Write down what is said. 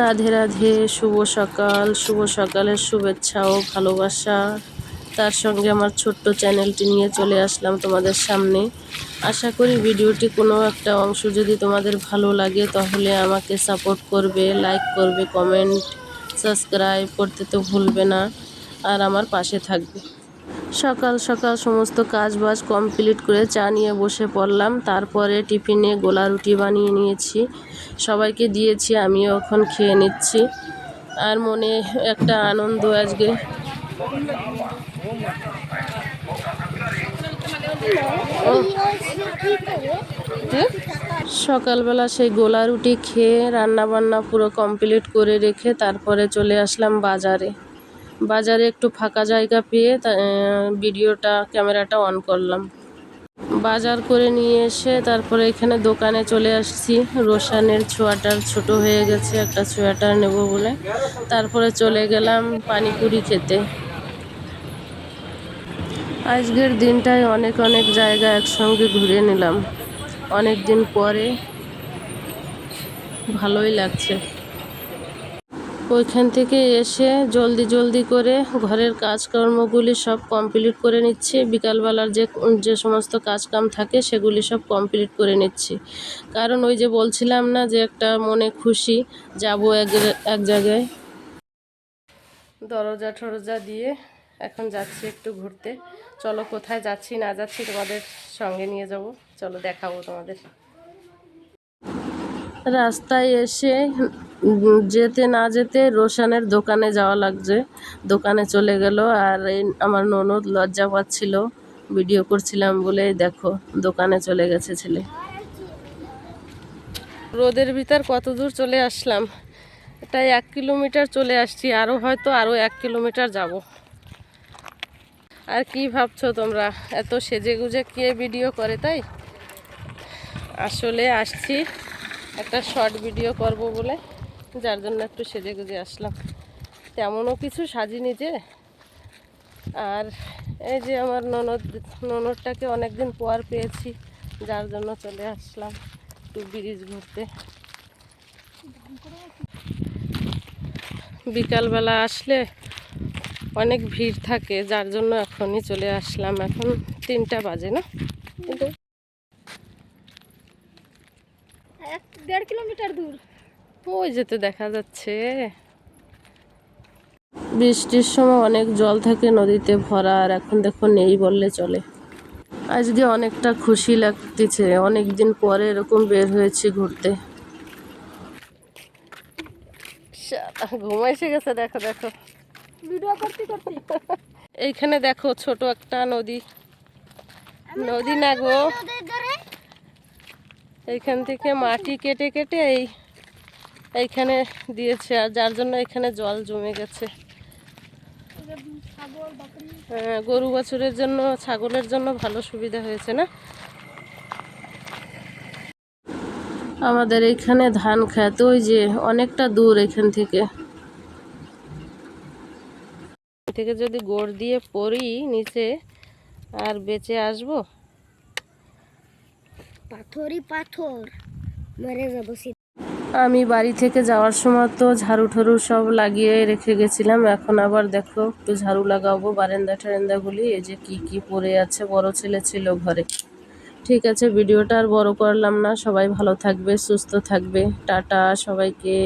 রাধে রাধে, শুভ সকাল, শুভ সকালের শুভেচ্ছা ও ভালোবাসা। তার সঙ্গে আমার ছোট্ট চ্যানেলটি নিয়ে চলে আসলাম তোমাদের সামনে। আশা করি ভিডিওটি কোনো একটা অংশ যদি তোমাদের ভালো লাগে তাহলে আমাকে সাপোর্ট করবে, লাইক করবে, কমেন্ট, সাবস্ক্রাইব করতে তো ভুলবে না। আর আমার পাশে থাকবে। সকাল সকাল সমস্ত কাজ বাজ কমপ্লিট করে চা নিয়ে বসে পড়লাম। তারপরে টিফিনে গোলা রুটি বানিয়ে নিয়েছি। সবাইকে দিয়েছি, আমিও এখন খেয়ে নিচ্ছি। আর মনে একটা আনন্দ আজকে। সকালবেলা সেই গোলা রুটি খেয়ে রান্না বান্না পুরো কমপ্লিট করে রেখে তারপরে চলে আসলাম বাজারে। বাজারে একটু ফাঁকা জায়গা পেয়ে ভিডিওটা, ক্যামেরাটা অন করলাম। বাজার করে নিয়ে এসে তারপরে এখানে দোকানে চলে আসছি। রোশানের ছোয়াটার ছোট হয়ে গেছে, একটা সোয়েটার নেব বলে। তারপরে চলে গেলাম পানিপুরি খেতে। আজকের দিনটায় অনেক অনেক জায়গা একসঙ্গে ঘুরে নিলাম। অনেক দিন পরে ভালোই লাগছে। ওইখান থেকে এসে জলদি জলদি করে ঘরের কাজকর্মগুলি সব কমপ্লিট করে নিচ্ছি। বিকালবেলার যে যে সমস্ত কাজকাম থাকে সেগুলি সব কমপ্লিট করে নিচ্ছি। কারণ ওই যে বলছিলাম না যে একটা মনে খুশি, যাব এক এক জায়গায়। দরজা ঠরজা দিয়ে এখন যাচ্ছি একটু ঘুরতে। চলো কোথায় যাচ্ছি না যাচ্ছি তোমাদের সঙ্গে নিয়ে যাব। চলো দেখাবো তোমাদের। রাস্তায় এসে যেতে না যেতে রোশানের দোকানে যাওয়া লাগছে। দোকানে চলে গেল আর এই আমার ননদ লজ্জা পাচ্ছিল। ভিডিও করছিলাম বলে, দেখো, দোকানে চলে গেছে ছেলে। রোদের ভিতর কত দূর চলে আসলাম। এটাই এক কিলোমিটার চলে আসছি আরও হয়তো আরও এক কিলোমিটার যাব। আর কি ভাবছ তোমরা? এত সেজে গুজে কে ভিডিও করে তাই? আসলে আসছি। একটা শর্ট ভিডিও করব বলে, যার জন্য একটু সেজে গুজে আসলাম। তেমনও কিছু সাজিনি যে। আর এই যে আমার ননদ, ননদটাকে অনেকদিন পর পেয়েছি, যার জন্য চলে আসলাম একটু ব্রিজ ঘুরতে। বিকালবেলা আসলে অনেক ভিড় থাকে, যার জন্য এখনই চলে আসলাম। এখন তিনটা বাজে না? কিন্তু এক দেড় কিলোমিটার দূর। ওই যেতে দেখা যাচ্ছে। বৃষ্টির সময় অনেক জল থাকে নদীতে ভরা আর এখন দেখো নেই বললে চলে। আজকে অনেকটা খুশি লাগতেছে অনেক দিন পরে এরকম বের হয়েছি ঘুরতে। শালা, ঘুম এসে গেছে দেখো দেখো। ভিডিও করতে করতে। এইখানে দেখো ছোট একটা নদী। নদী না গো। এইখান থেকে মাটি কেটে কেটে এই এইখানে দিয়েছে আর যার জন্য এখানে জল জমে গেছে। হ্যাঁ, গরু বাছুরের জন্য ছাগলের জন্য ভালো সুবিধা হয়েছে না? আমাদের এইখানে ধান খেত ওই যে অনেকটা দূর এখান থেকে। এখান থেকে যদি গোড় দিয়ে পড়ি নিচে আর বেঁচে আসব? পাথরই পাথর। মেরে যাব আমি বাড়ি থেকে যাওয়ার সময় তো ঝাড়ু ঠারু সব লাগিয়ে রেখে গেছিলাম। এখন আবার দেখো, একটু ঝাড়ু লাগাবো বারান্দা টারেন্দাগুলি এই যে কি কি পড়ে আছে, বড় ছেলে ছিল ঘরে। ঠিক আছে, ভিডিওটা আর বড় করলাম না। সবাই ভালো থাকবে, সুস্থ থাকবে। টাটা সবাইকে।